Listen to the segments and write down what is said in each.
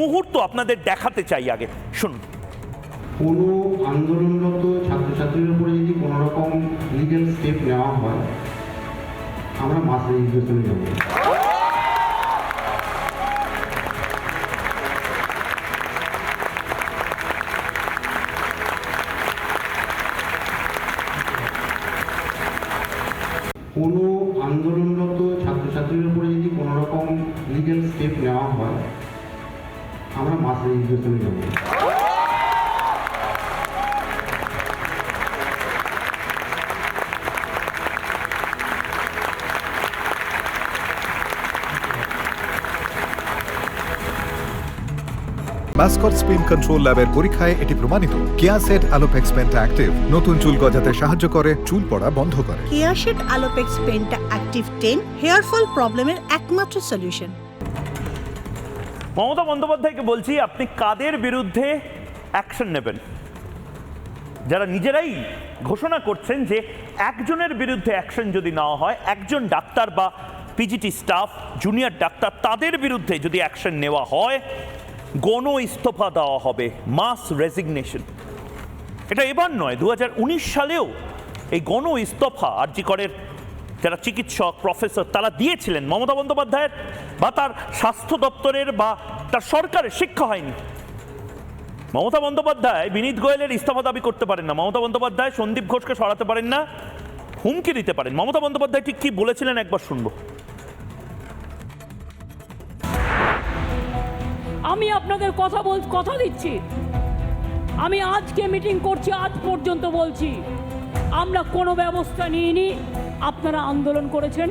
মুহূর্ত আপনাদের দেখাতে চাই আগে। শুনুন। কোনো আন্দোলনরত ছাত্রছাত্রীর উপরে যদি কোনো রকম লিগেল স্টেপ নেওয়া হয়, আমরা মাস রেজিস্ট্রেশনে যাব। কোনো আন্দোলনরত ছাত্রছাত্রীর উপরে যদি কোনো রকম লিগেল স্টেপ নেওয়া হয় আমরা মাস রেজিস্ট্রেশনে যাব। মাস্কট স্পিন কন্ট্রোল ল্যাবের পরীক্ষায় এটি প্রমাণিত। কেয়াসেট আলোপেক্স পেন্টা অ্যাক্টিভ নতুন চুল গজাতে সাহায্য করে চুল পড়া বন্ধ করে। কেয়াশেড আলোপেক্স পেনটা অ্যাক্টিভ টেন হেয়ার ফল প্রবলেমের একমাত্র সলিউশন মমতা বন্দ্যোপাধ্যায়কে বলছি, আপনি কাদের বিরুদ্ধে অ্যাকশন নেবেন? যারা নিজেরাই ঘোষণা করছেন যে একজনের বিরুদ্ধে অ্যাকশন যদি নেওয়া হয়, একজন ডাক্তার বা পিজিটি স্টাফ জুনিয়র ডাক্তার, তাদের বিরুদ্ধে যদি অ্যাকশন নেওয়া হয়, গণ ইস্তফা দেওয়া হবে মাস রেজিগনেশন এটা এবার নয় দু সালেও এই গণ ইস্তফা আরজিকরের যারা চিকিৎসক প্রফেসর তারা দিয়েছিলেন মমতা বন্দ্যোপাধ্যায়ের বা তার স্বাস্থ্য দপ্তরের বা তার সরকারের, শিক্ষা হয়নি। মমতা বন্দ্যোপাধ্যায় বিনীত গোয়েলের ইস্তফা দাবি করতে পারেন না। মমতা বন্দ্যোপাধ্যায় সন্দীপ ঘোষকে সরাতে পারেন না, হুমকি দিতে পারেন। মমতা বন্দ্যোপাধ্যায় ঠিক কি বলেছিলেন একবার শুনব। আমি আপনাদের কথা বল, কথা দিচ্ছি। আমি আজকে মিটিং করছি, আজ পর্যন্ত বলছি। আমরা কোনো ব্যবস্থা নিইনি। আপনারা আন্দোলন করেছেন।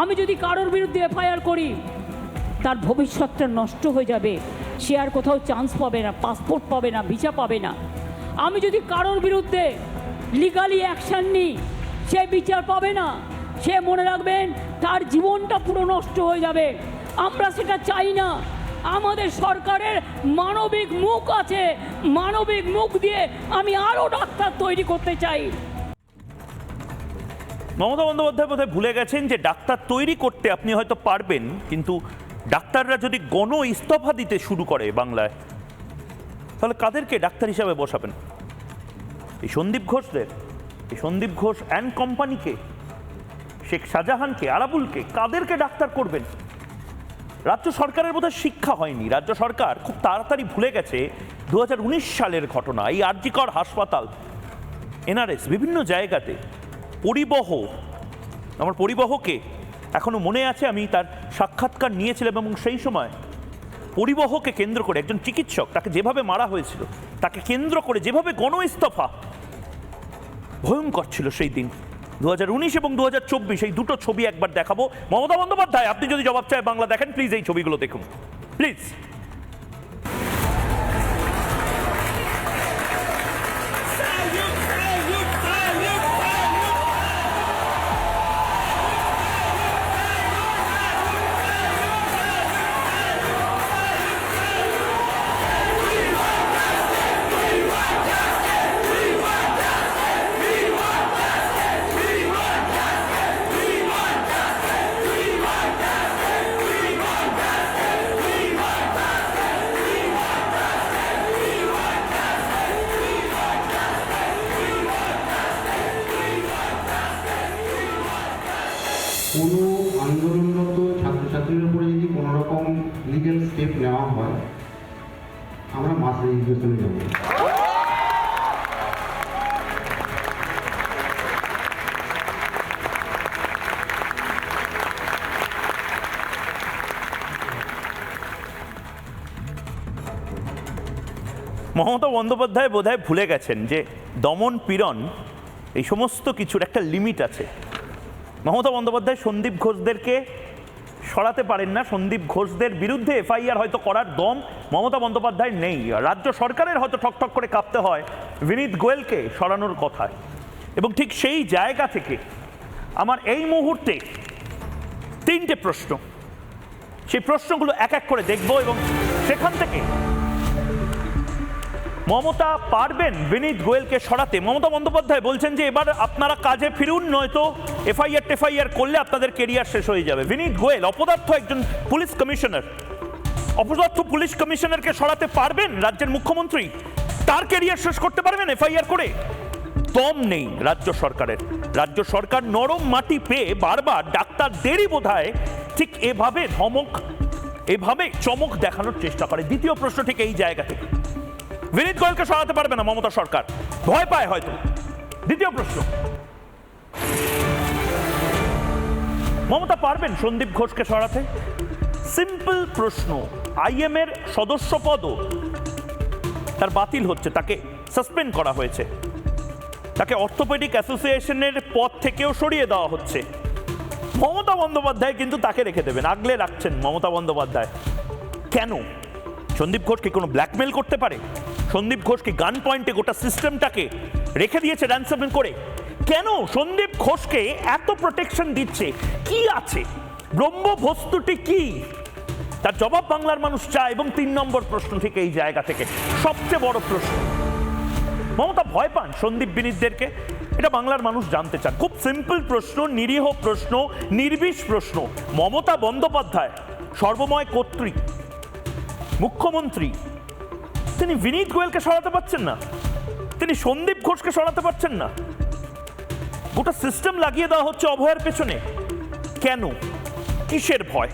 আমি যদি কারোর বিরুদ্ধে এফআইআর করি, তার ভবিষ্যৎটা নষ্ট হয়ে যাবে। সে আর কোথাও চান্স পাবে না পাসপোর্ট পাবে না ভিসা পাবে না। আমি যদি কারোর বিরুদ্ধে লিগালি অ্যাকশান নিই, সে বিচার পাবে না। সে মনে রাখবেন, তার জীবনটা পুরো নষ্ট হয়ে যাবে। আমরা সেটা চাই না। আমাদের সরকারের মানবিক মুখ আছে। মানবিক মুখ দিয়ে আমি আরও ডাক্তার তৈরি করতে চাই। মমতা বন্দ্যোপাধ্যায় বোধহয় ভুলে গেছেন যে ডাক্তার তৈরি করতে আপনি হয়তো পারবেন, কিন্তু ডাক্তাররা যদি গণ ইস্তফা দিতে শুরু করে বাংলায়, তাহলে কাদেরকে ডাক্তার হিসাবে বসাবেন? এই সন্দীপ ঘোষদের, এই সন্দীপ ঘোষ অ্যান্ড কোম্পানিকে শেখ শাহজাহানকে আরাবুলকে কাদেরকে ডাক্তার করবেন? রাজ্য সরকারের বোধহয় শিক্ষা হয়নি। রাজ্য সরকার খুব তাড়াতাড়ি ভুলে গেছে দু হাজার উনিশ সালের ঘটনা। এই আরজিকর হাসপাতাল, এনআরএস বিভিন্ন জায়গাতে পরিবহ। আমার পরিবহকে এখনও মনে আছে, আমি তার সাক্ষাৎকার নিয়েছিলাম এবং সেই সময় পরিবহকে কেন্দ্র করে একজন চিকিৎসক তাকে যেভাবে মারা হয়েছিল, তাকে কেন্দ্র করে যেভাবে গণ ইস্তফা ভয়ঙ্কর ছিল সেই দিন। দু হাজার উনিশ এবং দু হাজার চব্বিশ, এই দুটো ছবি একবার দেখাবো। মমতা বন্দ্যোপাধ্যায়, আপনি যদি জবাব চায় বাংলা দেখেন প্লিজ এই ছবিগুলো দেখুন। প্লিজ ছাত্রছাত্রীর উপরে যদি কোনো রকম লিগেল স্টেপ নেওয়া হয়, আমরা মাস রেজিস্ট্রেশনে যাব। মমতা বন্দ্যোপাধ্যায় বোধহয় ভুলে গেছেন যে দমন পীড়ন এই সমস্ত কিছুর একটা লিমিট আছে। মমতা বন্দ্যোপাধ্যায়, সন্দীপ ঘোষদেরকে সরাতে পারেন না। সন্দীপ ঘোষদের বিরুদ্ধে এফআইআর হয়তো করার দম মমতা বন্দ্যোপাধ্যায় নেই। রাজ্য সরকারের হয়তো ঠকঠক করে কাঁপতে হয় বিনীত গোয়েলকে সরানোর কথায়। এবং ঠিক সেই জায়গা থেকে আমার এই মুহূর্তে তিনটে প্রশ্ন। সেই প্রশ্নগুলো এক এক করে দেখব এবং সেখান থেকে মমতা পারবেন বিনীত গোয়েলকে সরাতে? মমতা বন্দ্যোপাধ্যায় বলছেন যে এবার আপনারা কাজে ফিরুন, নয়তো এফআইআর, টেফআইআর করলে আপনাদের কেরিয়ার শেষ হয়ে যাবে। বিনীত গোয়েল, অপদার্থ একজন পুলিশ কমিশনার। অপদার্থ পুলিশ কমিশনারকে সরাতে পারবেন রাজ্যের মুখ্যমন্ত্রী? তার কেরিয়ার শেষ করতে পারবেন এফআইআর করে? দম নেই রাজ্য সরকারের। রাজ্য সরকার নরম মাটি পেয়ে বারবার ডাক্তারদেরই বোধহয় ঠিক এভাবে ধমক, এভাবে চমক দেখানোর চেষ্টা করে। দ্বিতীয় প্রশ্ন ঠিক এই জায়গা থেকে। বিনীত গোয়েলকে সরাতে পারবে না মমতা সরকার। ভয় পায় হয়তো। দ্বিতীয় প্রশ্ন। মমতা পারবেন সন্দীপ ঘোষকে সরাতে? সিম্পল প্রশ্ন। আইএম এর সদস্য পদও তার বাতিল হচ্ছে, তাকে সাসপেন্ড করা হয়েছে। তাকে অর্থোপেডিক অ্যাসোসিয়েশনের পদ থেকেও সরিয়ে দেওয়া হচ্ছে। মমতা বন্দ্যোপাধ্যায় কিন্তু তাকে রেখে দেবেন, আগলে রাখছেন মমতা বন্দ্যোপাধ্যায়। কেন? সন্দীপ ঘোষকে কোনো ব্ল্যাকমেল করতে পারে? সন্দীপ ঘোষ কি গান পয়েন্টে গোটা সিস্টেমটাকে রেখে দিয়েছে র্যানসামিং করে। কেন সন্দীপ ঘোষকে এত প্রোটেকশন দিচ্ছে? কি আছে? ব্রহ্মভস্তুটি কি? তার জবাব বাংলার মানুষ চায় এবং তিন নম্বর প্রশ্ন ঠিক এই জায়গা থেকে। সবচেয়ে বড় প্রশ্ন। মমতা ভয় পান সন্দীপ বিনীতদেরকে? এটা বাংলার মানুষ জানতে চান। খুব সিম্পল প্রশ্ন, নিরীহ প্রশ্ন, নির্বিষ প্রশ্ন। মমতা বন্দ্যোপাধ্যায়, সর্বময় কর্তৃক মুখ্যমন্ত্রী তিনি বিনীত গোয়েলকে সরাতে পারছেন না। তিনি সন্দীপ ঘোষকে সরাতে পারছেন না। গোটা সিস্টেম লাগিয়ে দেওয়া হচ্ছে অভয়ের পেছনে। কেন? কিসের ভয়?